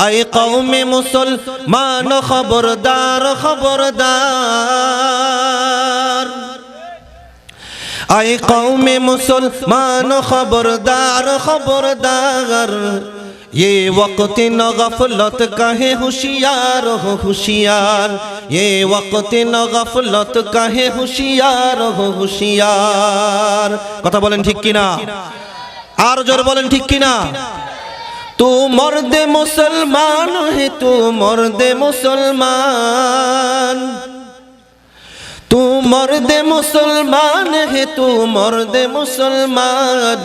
I কৌমে মুসল মান খবরদার খবরদার আই خبردار মুসল মান খবরদার খবরদার ये वक्त न गफलत कहे होशियार हो होशियार ये वक्त न गफलत कहे होशियार हो होशियार कथा बोलें কথা বলেন ঠিক কিনা जोर बोलें বলেন ঠিক ना তু মর্দে মুসলমান হে তু মর্দে মুসলমান তু মর্দে মুসলমান হে তু মর্দে মুসলমান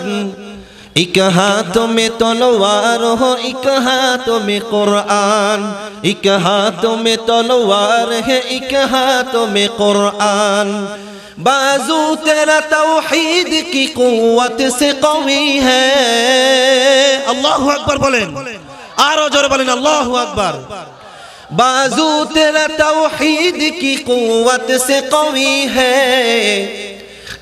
ইক হাত মে তলোয়ার হক হাত মে কোরআন ইক হাত মে তলোয়ার হে ইক হাত মে কোরআন बाजू तेरा तौहीद की कुव्वत से कवी है अल्लाह अकबर बोलें आरो जोर बोलें अल्लाह अकबर बाजू तेरा तौहीद की कुव्वत से कवी है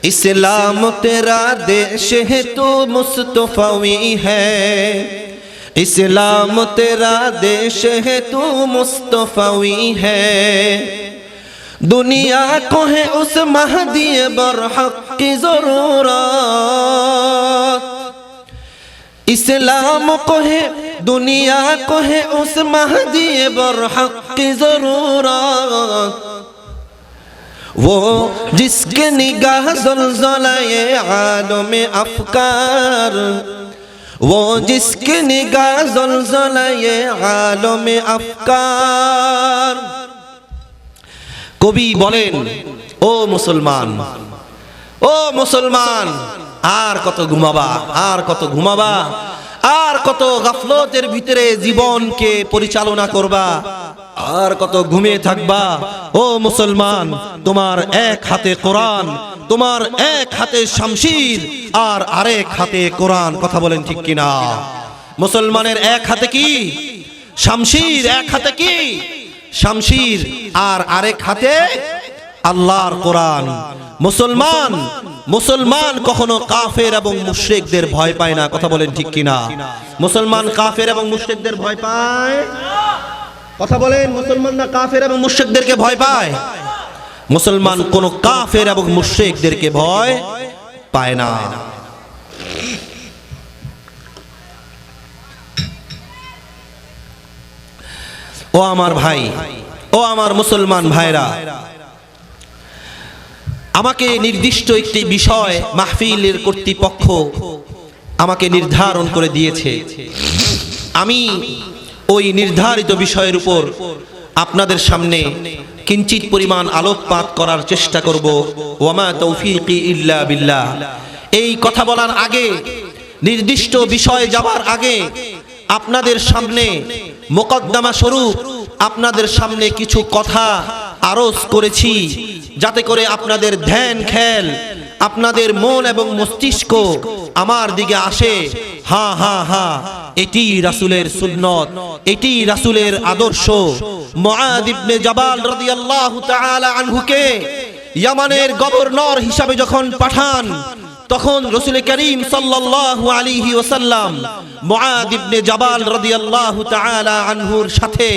इस्लाम तेरा देश है तो मुस्तफवी है इस्लाम तेरा देश है तो मुस्तफवी है दुनिया को है उस महदी बरहक की जरूरत इस्लाम को है दुनिया को है उस महदी बरहक की जरूरत वो जिसके निगाह जलजलाए आलम अफकार वो जिसके निगाह जलजलाए आलम अफकार কবি বলেন, ও মুসলমান ও মুসলমান, আর কত ঘুমাবা, আর কত ঘুমাবা, আর কত গাফলতের ভিতরে জীবনকে পরিচালনা করবা, আর কত ঘুমিয়ে থাকবা, ও মুসলমান, তোমার এক হাতে কোরআন, তোমার এক হাতে শামশির, আর আরেক হাতে কোরআন। কথা বলেন ঠিক কিনা? মুসলমানের এক হাতে কি? শামশির এক হাতে কি? শামশির আর আরেক হাতে আল্লাহর কোরআন। মুসলমান মুসলমান কখনো কাফের এবং মুশরিকদের ভয় পায় না। কথা বলেন ঠিক কিনা? মুসলমান কাফের এবং মুশরিকদের ভয় পায়? কথা বলেন মুসলমানরা কাফের এবং মুশরিকদেরকে ভয় পায়? মুসলমান কোন কাফের এবং মুশরিকদেরকে ভয় পায় না। ও আমার ভাই, ও আমার মুসলমান ভাইরা, আমাকে নির্দিষ্ট একটি বিষয় মাহফিলের কর্তৃপক্ষ আমাকে নির্ধারণ করে দিয়েছে। আমি ওই নির্ধারিত বিষয়ের উপর আপনাদের সামনে কিঞ্চিত পরিমাণ আলোকপাত করার চেষ্টা করব। ওয়ামা তৌফিকি ইল্লা বিল্লাহ। এই কথা বলার আগে, নির্দিষ্ট বিষয়ে যাবার আগে আপনাদের সামনে মোকদ্দমা স্বরূপ আপনাদের সামনে কিছু কথা আরজ করেছি, যাতে করে আপনাদের ধ্যান খেল, আপনাদের মন এবং মস্তিষ্ক আমার দিকে আসে। হা হা হা, এটি রাসুলের সুন্নত, এটি রাসুলের আদর্শ। মুআদ ইবনে জাবাল রাদিয়াল্লাহু আনহুকে ইয়ামানের গভর্নর হিসাবে যখন পাঠান তখন রসুল করিম আনহুর সাথে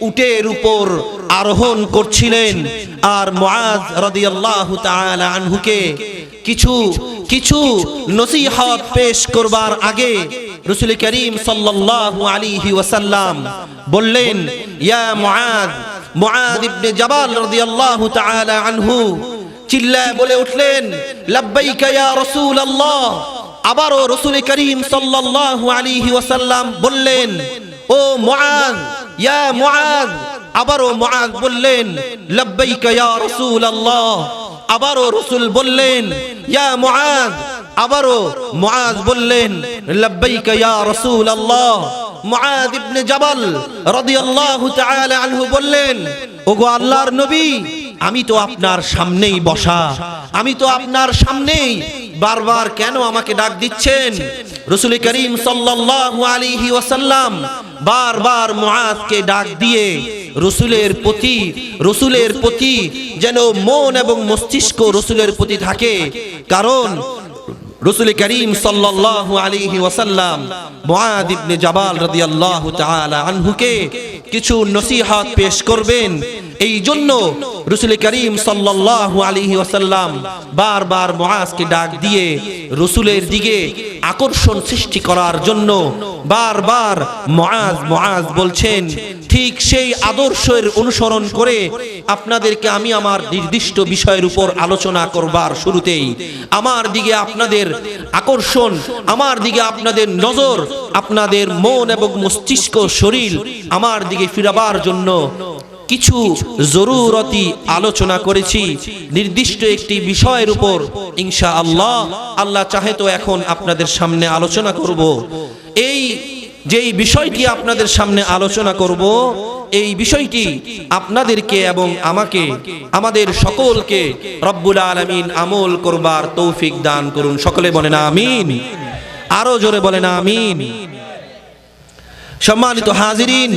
উটের উপর আরোহণ করছিলেন। আর মুআদ রাদিয়াল্লাহু তাআলা আনহুকে কিছু কিছু নসিহত পেশ করবার আগে রসুল করিম সাল্লাল্লাহু আলাইহি বললেন, ইয়া মুআদ মুআদ ইবনে জাবাল রাদিয়াল্লাহু আনহু চিল্লায় বলে উঠলেন, লাব্বাইকা ইয়া রাসূলুল্লাহ। আবারও রাসূল করিম সাল্লাল্লাহু আলাইহি ওয়াসাল্লাম বললেন, ও মুআজ, ইয়া মুআজ। আবারও মুআজ বললেন, লাব্বাইকা ইয়া রাসূলুল্লাহ। আবারও রাসূল বললেন, ইয়া মুআজ। আবারও মুআজ বললেন, লাব্বাইকা ইয়া রাসূলুল্লাহ। মুআদ ইবনে জাবাল রাদিয়াল্লাহু তাআলা আনহু বললেন, ওগো আল্লাহর নবী আমি তো আপনার সামনেই বসা। আমি তো আপনার সামনেই বারবার কেন আমাকে ডাক দিচ্ছেন? রসুল করিম সাল্লাল্লাহু আলাইহি ওয়াসাল্লাম বারবার মুআদকে ডাক দিয়ে রসুলের প্রতি রসুলের প্রতি যেন মন এবং মস্তিষ্ক রসুলের প্রতি থাকে। কারণ রসুল করিম সাল্লাল্লাহু আলাইহি ওয়াসাল্লাম মুআদ ইবনে জাবাল রাদিয়াল্লাহু তাআলা আনহুকে কিছু নসিহত পেশ করবেন। এই জন্য রসুল করিম সাল্লাল্লাহু আলাইহি ওয়াসাল্লাম বারবার মুআজকে ডাক দিয়ে রসুলের দিকে আকর্ষণ সৃষ্টি করার জন্য বারবার মহাজ মহাজ বলছেন, ঠিক সেই আদর্শের অনুসরণ করে আপনাদেরকে আমি আমার নির্দিষ্ট বিষয়ের উপর আলোচনা করবার শুরুতেই আমার দিকে আপনাদের আকর্ষণ, আমার দিকে আপনাদের নজর, আপনাদের মন এবং মস্তিষ্ক, শরীর আমার দিকে ফিরাবার জন্য কিছু জরুরতি আলোচনা করেছি। নির্দিষ্ট একটি বিষয়ের উপর ইনশা আল্লাহ আল্লাহ চাহে তো এখন আপনাদের সামনে আলোচনা করব। এই যেই বিষয়টি আপনাদের সামনে আলোচনা করব, এই বিষয়টি আপনাদেরকে এবং আমাকে, আমাদের সকলকে রব্বুল আলমিন আমল করবার তৌফিক দান করুন। সকলে বলেন আমিন। আরও জোরে বলেন আমিন। সম্মানিত হাজিরিন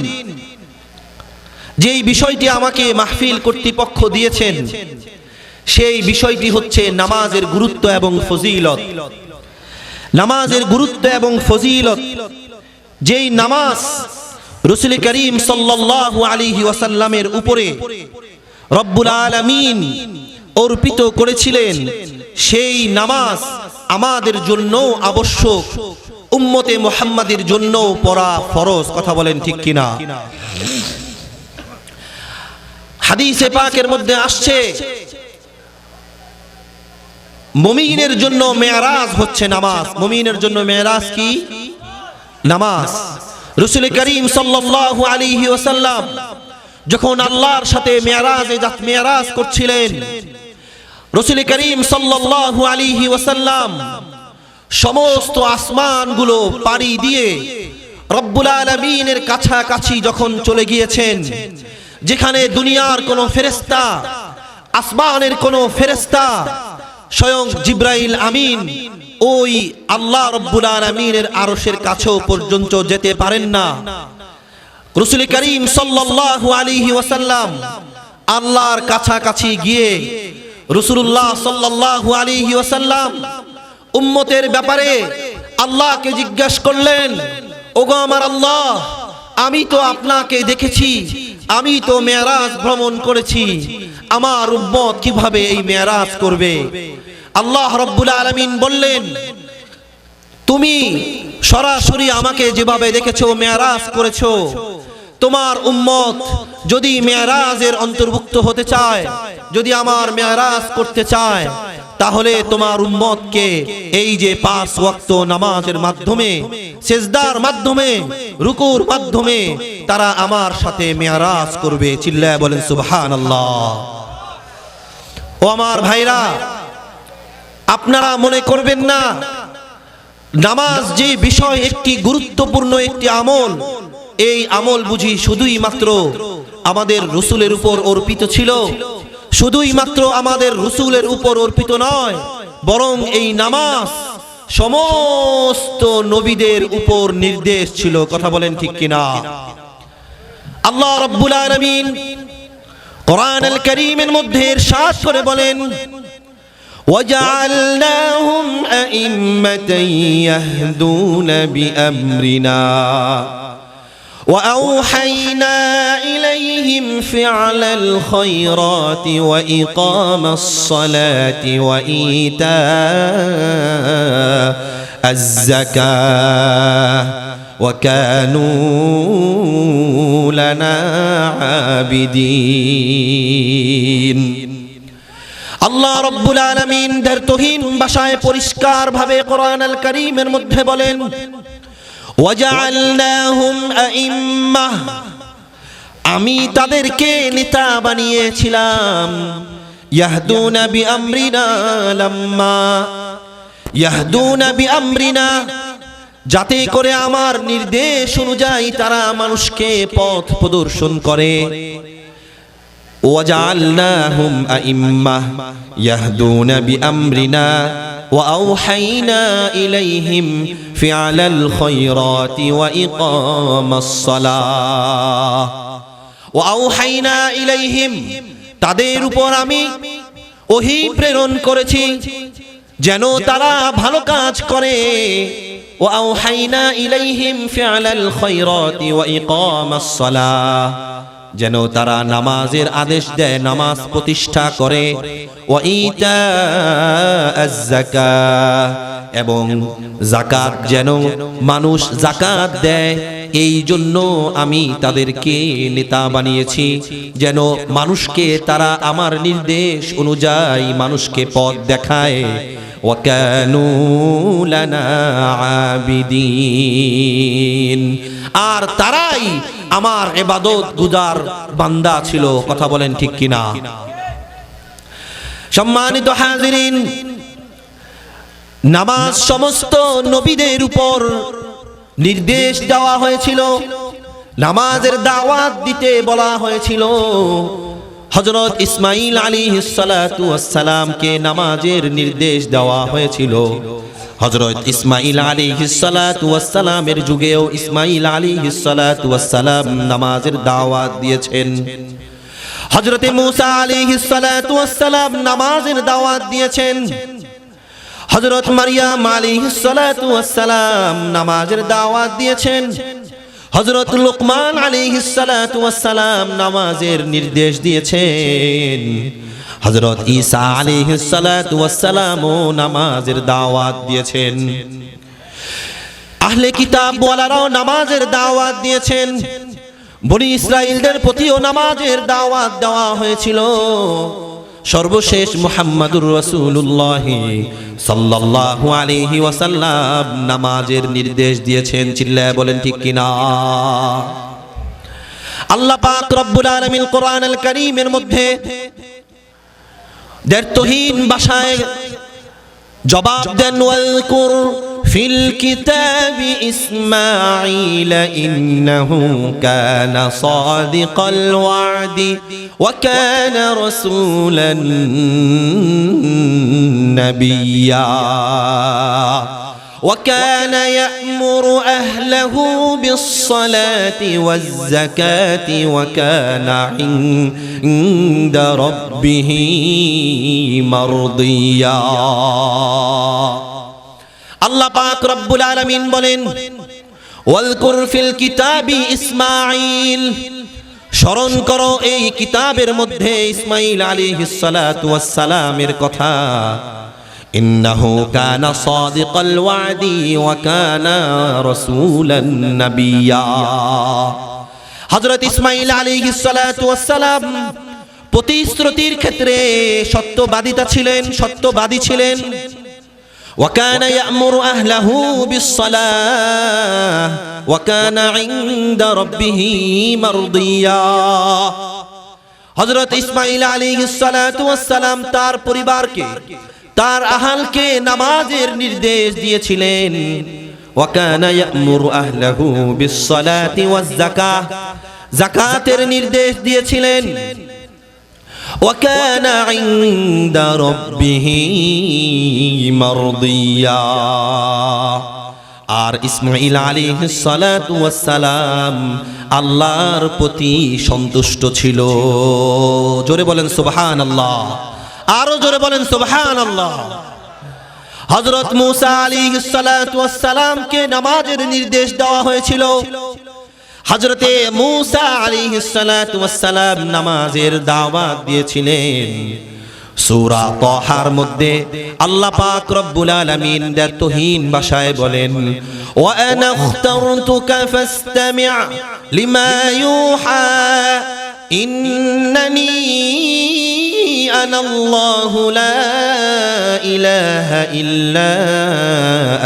যেই বিষয়টি আমাকে মাহফিল কর্তৃপক্ষ দিয়েছেন, সেই বিষয়টি হচ্ছে নামাজের গুরুত্ব এবং ফজিলত। নামাজের গুরুত্ব এবং ফজিলত, যেই নামাজ রসুল করিম সাল্লাল্লাহু আলাইহি ওয়াসাল্লামের উপরে রব্বুল আলামিন অর্পিত করেছিলেন, সেই নামাজ আমাদের জন্য আবশ্যক, উম্মতে মুহাম্মাদের জন্য পড়া ফরজ, কথা বলেন ঠিক কিনা? হাদিসে পাকের মধ্যে আসছে, মমিনের জন্য মেয়ারাজ হচ্ছে নামাজ। মমিনের জন্য মেয়ারাজ কি? নামাজ। রসুল করিম সাল্লাল্লাহু আলাইহি ওয়াসাল্লাম যখন আল্লাহর সাথে মেয়ারাজে মেয়ারাজ করছিলেন, রসুল করিম সাল্লাল্লাহু আলাইহি ওয়াসাল্লাম সমস্ত আসমানগুলো পাড়ি দিয়ে রব্বুল আলমিনের কাছাকাছি যখন চলে গিয়েছেন যেখানে দুনিয়ার কোনো ফেরেস্তা আসমানের কোনো ফেরেস্তা স্বয়ং জিব্রাইল আমিন ওই আল্লাহ রব্বুল আলমিনের আরশের কাছেও পর্যন্ত যেতে পারেন না। রসুল করিম সাল্লাল্লাহু আলাইহি ওয়াসাল্লাম আল্লাহর কাছাকাছি গিয়ে রসুল্লাহ সাল্লাল্লাহু আলাইহি ওয়াসাল্লাম উম্মতের ব্যাপারে আল্লাহকে জিজ্ঞাসা করলেন, ওগো আমার আল্লাহ, আমি তো আপনাকে দেখেছি আমি তো মেয়ারাজ ভ্রমণ করেছি। আমার উম্মত কীভাবে এই মেয়ারাজ করবে? আল্লাহ রব্বুল আলমিন বললেন, তুমি সরাসরি আমাকে যেভাবে দেখেছ, মেয়ারাজ করেছ তোমার উম্মত যদি মেয়ারাজের অন্তর্ভুক্ত হতে চায়, যদি আমার মেয়ারাজ করতে চায়, তাহলে তোমার উম্মতকে এই যে পাঁচ ওয়াক্ত নামাজের মাধ্যমে, সেজদার মাধ্যমে, রুকুর মাধ্যমে তারা আমার সাথে মেয়ারাজ করবে। চিল্লায় বলেন, সুবহানাল্লাহ। ও আমার ভাইরা, আপনারা মনে করবেন না, নামাজ যে বিষয় একটি গুরুত্বপূর্ণ একটি আমল এই আমল বুঝি শুধুই মাত্র আমাদের রসুলের উপর অর্পিত ছিল শুধুই মাত্র আমাদের রসুলের উপর অর্পিত নয় বরং এই নামাজ সমস্ত নবীদের উপর নির্দেশ ছিল কথা বলেন ঠিক কিনা আল্লাহ রব্বুল আলামিন কোরআন আল করিমের মধ্যে ইরশাদ করে বলেন وجعلناهم أئمة يهدون بأمرنا وأوحينا إليهم فعل الخيرات وإقام الصلاة وإيتاء الزكاة وكانوا لنا عابدين আল্লাহ রব্বুল আলমিন দ্বার্থহীন ভাষায় পরিষ্কার ভাবে কোরআন আল করিমের মধ্যে বলেন ওয়াজআলনাহুম আইম্মা আমি তাদেরকে নেতা বানিয়েছিলাম। ইয়াহদুনা বিআমরিনা লাম্মা। ইয়াহদুনা বিআমরিনা, যাতে করে আমার নির্দেশ অনুযায়ী তারা মানুষকে পথ প্রদর্শন করে। ওয়াজআলনাহুম আইম্মা ইয়াহদুনা বিআমরিনা। وأوحينا إليهم فعل الخيرات وإقام الصلاة وأوحينا إليهم তাদের উপর আমি ওহি প্রেরণ করেছি যেন তারা ভালো কাজ করে وأوحينا إليهم فعل الخيرات وإقام الصلاة যেন তারা নামাজের আদেশ দেয়, নামাজ প্রতিষ্ঠা করে। এবং জাকাত যেন মানুষ জাকাত দেয়, এই জন্য আমি তাদেরকে নেতা বানিয়েছি। যেন মানুষকে তারা আমার নির্দেশ অনুযায়ী মানুষকে পথ দেখায়। وكانوا لنا عابدين আর তারাই আমার ইবাদত গুজার বান্দা ছিল কথা বলেন ঠিক কিনা সম্মানিত হাজিরিন নামাজ সমস্ত নবীদের উপর নির্দেশ দেওয়া হয়েছিল নামাজের দাওয়াত দিতে বলা হয়েছিল হজরত ইসমাইল আলী সালামকে নামাজের নির্দেশ দেওয়া হয়েছিল। হজরত ইসমাইল আলী সালামের যুগেও ইসমাইল আলী সালাম নামাজের দাওয়াত দিয়েছেন। হজরতে মুসা আলী সালাম নামাজের দাওয়াত দিয়েছেন। হজরত মারিয়াম আলী সালাম নামাজের দাওয়াত দিয়েছেন। হজরত লোকমান আলী সালাম নামাজের নির্দেশ দিয়েছেন। হজরত ঈসা আলী সালামও নামাজের দাওয়াত দিয়েছেন। আহলে কিতাব বলারাও নামাজের দাওয়াত দিয়েছেন। বনি ইসরায়েলদের প্রতিও নামাজের দাওয়াত দেওয়া হয়েছিল। সর্বশেষ মুহাম্মাদুর রাসূলুল্লাহ সাল্লাল্লাহু আলাইহি ওয়াসাল্লাম নামাজের নির্দেশ দিয়েছেন, চিল্লায় বলেন, ঠিক কিনা? আল্লাহ পাক রব্বুল আলামিন কোরআনুল কারীমের মধ্যে দ্ব্যর্থহীন ভাষায় জবাব দেন ওয়ালকুর ফিল في الكتاب إسماعيل إنه كان صادق الوعد وكان رسولا نبيا. وكان يأمر أهله بالصلاة والزكاة وكان عند ربه مرضياً. আল্লাহ পাক রব্বুল আলামিন বলেন ওয়ালকুর ফিল কিতাবি ইসমাঈল স্মরণ করো এই কিতাবের মধ্যে ইসমাইল আলাইহিস সালাতু ওয়াস সালামের কথা। ইন্নাহু কানা সাদিকাল ওয়াদি ওয়া কানা রাসূলান নাবিয়্যা হযরত ইসমাইল আলাইহিস সালাতু ওয়াস সালাম প্রতিশ্রুতির ক্ষেত্রে সত্যবাদিতা ছিলেন, সত্যবাদী ছিলেন। وكان يأمر أهله بالصلاة وكان عند ربه مرضيا হজরত ইসমাইল আলী সালাম তার পরিবারকে তার আহালকে নামাজের নির্দেশ দিয়েছিলেন ওয়াকানা ইয়ামুরু আহলাহু বিস-সালাতি ওয়াজ-যাকাহ যাকাতের নির্দেশ দিয়েছিলেন وكان عند ربه مرضيا আর ইসমাইল আলী সালাম আল্লাহর প্রতি সন্তুষ্ট ছিল জোরে বলেন সুবহান আল্লাহ আরো জোরে বলেন সুবহান আল্লাহ হজরত মুসা আলী সালামকে নামাজের নির্দেশ দেওয়া হয়েছিল হজরতে মুসা আলী সালাম নামাজের দাওয়াত দিয়েছিলেন। সূরা তহার মধ্যে আল্লাহ পাক রব্বুল আলামিন দ্বারতহীন ভাষায় বলেন, ওয়া আনা আখতারতুকা ফাসতামি' লিমা ইউহা, ইন্নানি আনাল্লাহু লা ইলাহা ইল্লা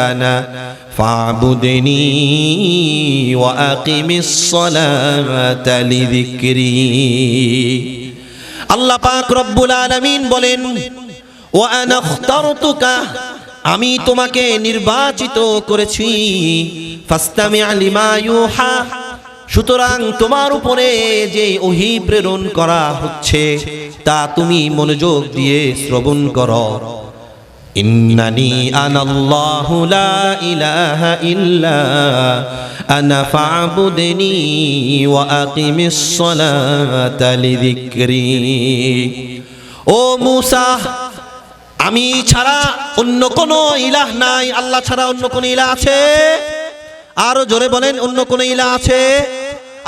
আনা। فاعبدني وأقم الصلاة لذكري. আল্লাহ পাক রব্বুল আলামিন বলেন ও আনাখতারতুকা আমি তোমাকে নির্বাচিত করেছি। ফাস্তামি আলিমা ইউহা, সুতরাং তোমার উপরে যে ওহি প্রেরণ করা হচ্ছে, তা তুমি মনোযোগ দিয়ে শ্রবণ করো। ইন্নানি আনাল্লাহু লা ইলাহা ইল্লা আনা ফা'বুদনি ওয়া আকিমিস সালাতা লিযিকরি। ও মূসা, আমি ছাড়া অন্য কোনো ইলাহ নাই, আল্লাহ ছাড়া অন্য কোনো ইলাহ আছে? আরও জোরে বলেন, অন্য কোনো ইলাহ আছে?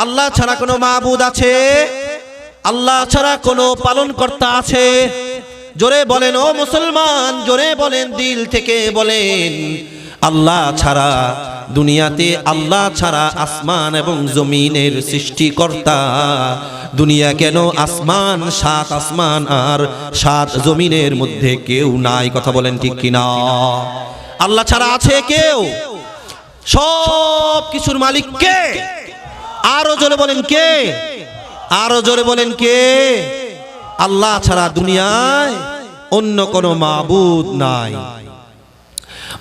আল্লাহ ছাড়া কোনো মাবুদ আছে? আল্লাহ ছাড়া কোনো পালনকর্তা আছে? জোরে বলেন, ও মুসলমান, জোরে বলেন, দিল থেকে বলেন, আল্লাহ ছাড়া দুনিয়াতে, আল্লাহ ছাড়া আসমান এবং জমিনের সৃষ্টিকর্তা। দুনিয়া কেন আসমান, সাত আসমান, আর সাত জমিনের মধ্যে কেউ নাই? কথা বলেন ঠিক কিনা? আল্লাহ ছাড়া আছে কেউ? সব কিছুর মালিক কে? আরও জোরে বলেন কে? আরও জোরে বলেন কে? আল্লাহ ছাড়া দুনিয়ায় অন্য কোনো মাবুদ নাই।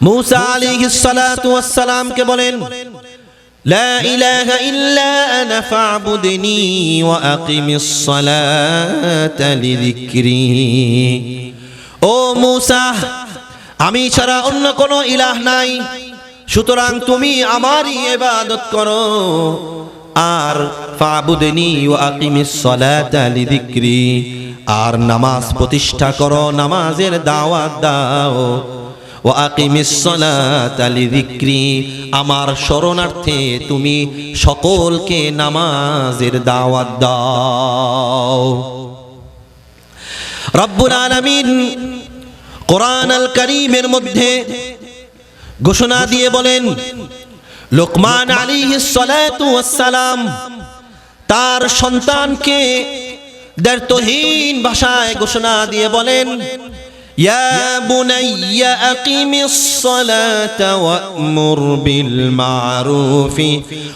মুসা আলাইহিস সালাতু কে বলেন ও আমি ছাড়া অন্য কোনো ইলাহ নাই, সুতরাং তুমি আমারই এবাদত করো, আর ফাবুদিনী ও আকিমিস সালাতা লিযিকরি। আর নামাজ প্রতিষ্ঠা করো, নামাজের দাওয়াত দাও। ও আকিমিস সালাতা লিযিকরি, আমার শরণার্থে তুমি সকলকে নামাজের দাওয়াত দাও। রব্বুল আলামিন কোরআন আল করিমের মধ্যে ঘোষণা দিয়ে বলেন, লোকমান আলী সালাম তার সন্তানকে দ্ব্যর্থহীন ভাষায় ঘোষণা দিয়ে বলেন يا بني أقم الصلاة وأمر بالمعروف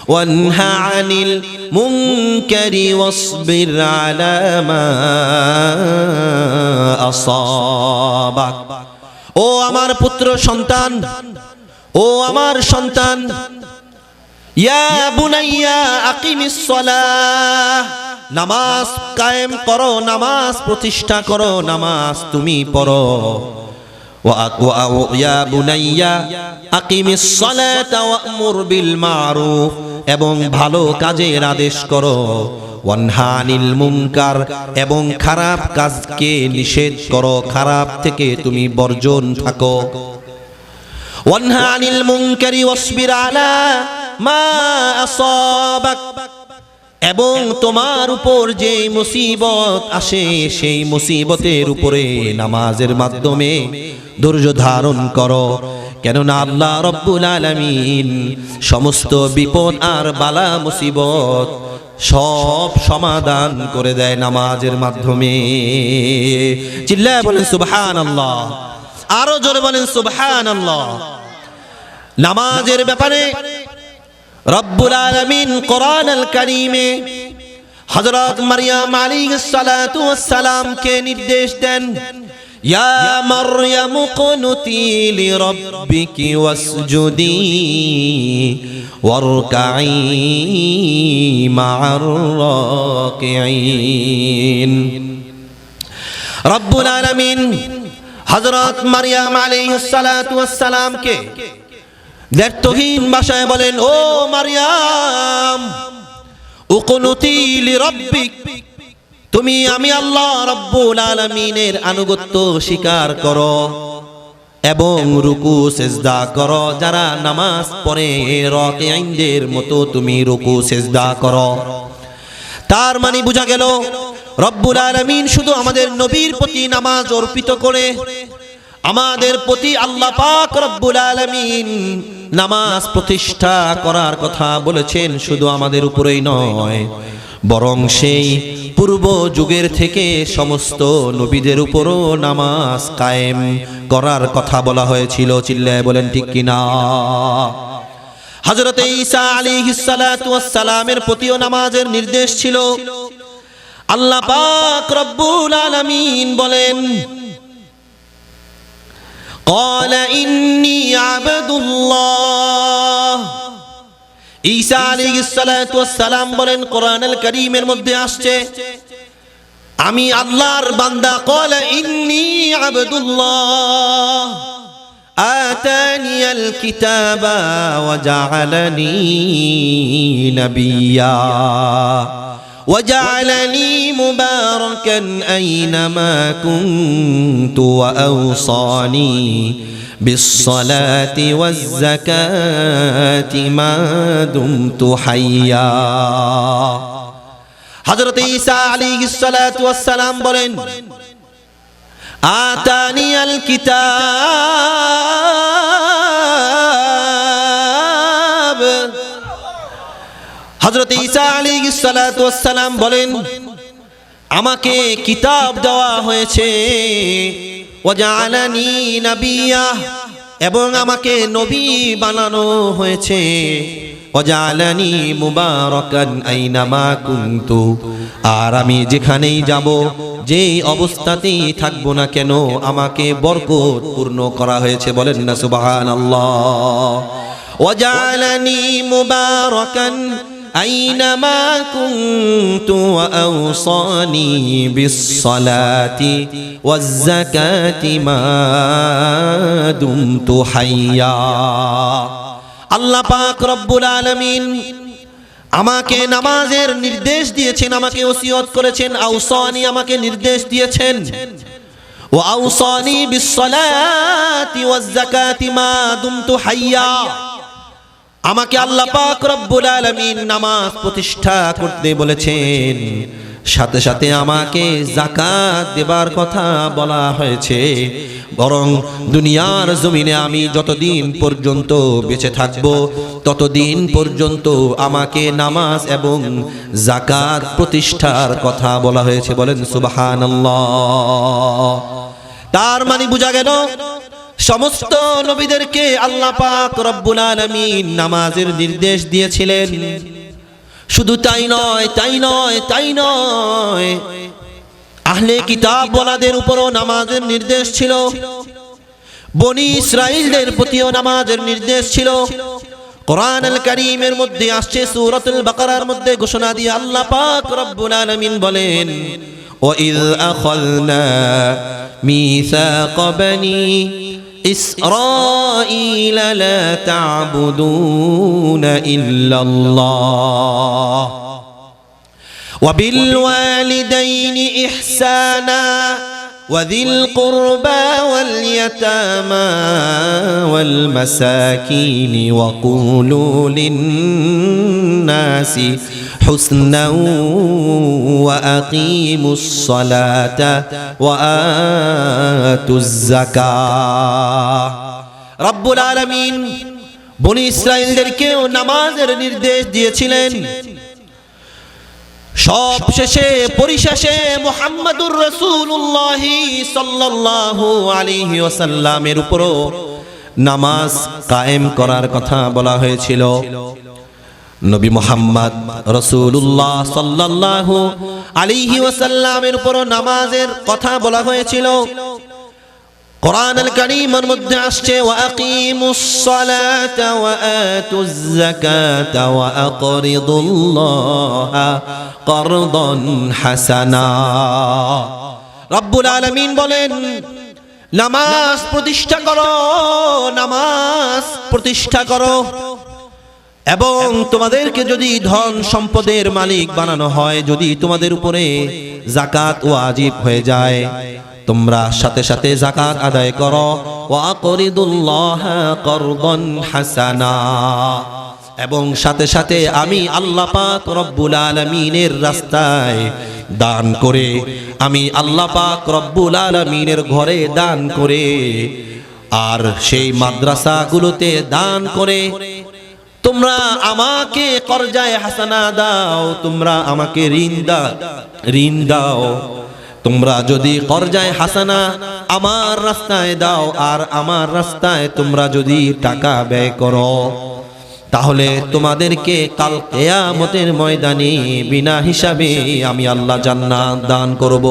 وانه عن المنكر واصبر على ما أصابك ও আমার পুত্র সন্তান ও আমার সন্তান ইয়া বুনাইয়া আকিমিস সালাহ নামাজ কায়েম করো, নামাজ প্রতিষ্ঠা করো, নামাজ তুমি পড়ো। এবং ভালো কাজের আদেশ করো। ওয়ানহানিল মুনকার এবং খারাপ কাজকে নিষেধ করো, খারাপ থেকে তুমি বর্জন থাকো। ওয়ানহা আনিল মুনকারি ওয়াসবির আলা মা এবং তোমার উপর যে মুসিবত আসে, সেই মুসিবতের উপরে নামাজের মাধ্যমে ধৈর্য ধারণ করো। কেননা আল্লাহ রব্বুল আলামিন সমস্ত বিপদ আর বালা মুসিবত সব সমাধান করে দেয় নামাজের মাধ্যমে। চিল্লায় বলেন সুবহান আল্লাহ আরও জোরে বলেন সুবহান আল্লাহ নামাজের ব্যাপারে রব্বুল আলামিন কোরআন আল কারীমে হযরত মারইয়াম আলাইহিস সালাতু সালামকে নির্দেশ দেন রব্বুল আলামিন হযরত মারইয়াম আলাইহিস সালাতু সালামকে দ্ব্যর্থহীন ভাষায় বলেন, ও মারিয়াম তুমি আমি আল্লাহ রব্বুল আলামিনের আনুগত্য স্বীকার করো এবং রুকু, সেজদা করো। যারা নামাজ পড়ে রকিয়াইনদের মতো তুমি রুকু, সেজদা করো। তার মানে বোঝা গেল, রব্বুল আলামিন শুধু আমাদের নবীর প্রতি নামাজ অর্পিত করে আমাদের প্রতি আল্লাহ পাক রব্বুল আলামিন নামাজ প্রতিষ্ঠা করার কথা বলেছেন, শুধু আমাদের উপরেই নয়, বরং সেই পূর্ব যুগের থেকে সমস্ত নবীদের উপরও নামাজ কায়েম করার কথা বলা হয়েছিল। চিল্লায় বলেন, ঠিক কিনা হযরত ঈসা ওয়াস সালামের প্রতিও নামাজের নির্দেশ ছিল। আল্লাহ পাক রব্বুল আলামিন বলেন قال إني عبد الله ঈসা আলাইহিস সালাতু ওয়াস সালাম বলেন কোরআনুল কারীমের মধ্যে আসছে আমি আল্লাহর বান্দা قال إني عبد الله آتاني الكتاب وجعلني نبيا وجعلني مباركا أينما كنت وأوصاني بالصلاة والزكاة ما دمت حيا حضرت ঈসা আলাইহিস সালাতু ওয়াস সালাম বলেন আতানি আল কিতাব সালাম বলেন, আমাকে কিতাব দেওয়া হয়েছে এবং আমাকে নবী বানানো হয়েছে, ওয়াজআলানি মুবারাকান আর আমি যেখানেই যাব, যেই অবস্থাতেই থাকব না কেন, আমাকে বরকত পূর্ণ করা হয়েছে, বলেন না সুবহানাল্লাহ। ওয়াজআলানি মুবারাকান أينما كنت وأوصاني بالصلاة والزكاة ما دمت حيا আল্লাহ পাক রব্বুল আলামিন আমাকে নামাজের নির্দেশ দিয়েছেন আমাকে ওসিয়ত করেছেন আউসানি আমাকে নির্দেশ দিয়েছেন ও আউসানি বিসসালাতি ওয়াজ যাকাতি মা দুমতু হাইয়া আমাকে আল্লাহ পাক রব্বুল আলামিন নামাজ প্রতিষ্ঠা করতে বলেছেন। সাথে সাথে আমাকে জাকাত দেবার কথা বলা হয়েছে। বরং দুনিয়ার জমিনে আমি যতদিন পর্যন্ত বেঁচে থাকব, ততদিন পর্যন্ত আমাকে নামাজ এবং জাকাত প্রতিষ্ঠার কথা বলা হয়েছে বলেন সুবহানাল্লাহ। তার মানে বোঝা গেল সমস্ত নবীদেরকে আল্লাহ পাক রব্বুল আলামিন নামাজের নির্দেশ দিয়েছিলেন। শুধু তাই নয় তাই নয় তাই নয়। আহলে কিতাব বলাদের উপরও নামাজের নির্দেশ ছিল। বনি ইসরাইলদের প্রতিও নামাজের নির্দেশ ছিল। কোরআন আল কারীমের মধ্যে আসছে সূরাতুল বাকারার মধ্যে ঘোষণা দিয়ে আল্লাহ পাক রব্বুল আলামিন বলেন ও ইয আখালনা মিসাক বনী إِسْرَائِيلَ لَا تَعْبُدُونَ إِلَّا اللَّهَ. وبالوالدين إحسانا وذي القربى واليتامى والمساكين وقولوا للناس حسنا وأقيموا الصلاة وآتوا الزكاة رب العالمين বনি ইসরায়েলদেরকেও নামাজের নির্দেশ দিয়েছিলেন সব শেষে পরিশেষে মোহাম্মদুর রসুল্লাহ সাল্লাল্লাহু আলাইহি ওয়াসাল্লামের উপরও নামাজ কায়েম করার কথা বলা হয়েছিল নবী মোহাম্মদ রসুল্লাহ সাল্লাল্লাহু আলিহি ওয়াসাল্লামের উপরও নামাজের কথা বলা হয়েছিল। কোরআন আল মধ্যে আসছে ওয়াকিমুস সালাতা ওয়া আতুজ যাকাতা ওয়া হাসানা। রব্বুল বলেন, নামাজ প্রতিষ্ঠা করো, নামাজ প্রতিষ্ঠা করো। এবং তোমাদেরকে যদি ধন সম্পদের মালিক বানানো হয়, যদি তোমাদের উপরে জাকাত ও আজিব হয়ে যায়, তোমরা সাথে সাথে জাকাত আদায় করো। হাসানা। এবং সাথে সাথে আমি আল্লাহ পাক রব্বুল আলামিনের রাস্তায় দান করে, আমি আল্লাহ পাক রব্বুল আলামিনের ঘরে দান করে, আর সেই মাদ্রাসাগুলোতে দান করে তোমরা আমাকে করজায় হাসানা দাও, তোমরা আমাকে ঋণ দাও ঋণ দাও। তোমরা যদি করজায় হাসানা আমার রাস্তায় দাও, আর আমার রাস্তায় তোমরা যদি টাকা ব্যয় করো, তাহলে তোমাদেরকে কাল কেয়ামতের ময়দানে বিনা হিসাবে আমি আল্লাহ জান্নাত দান করব।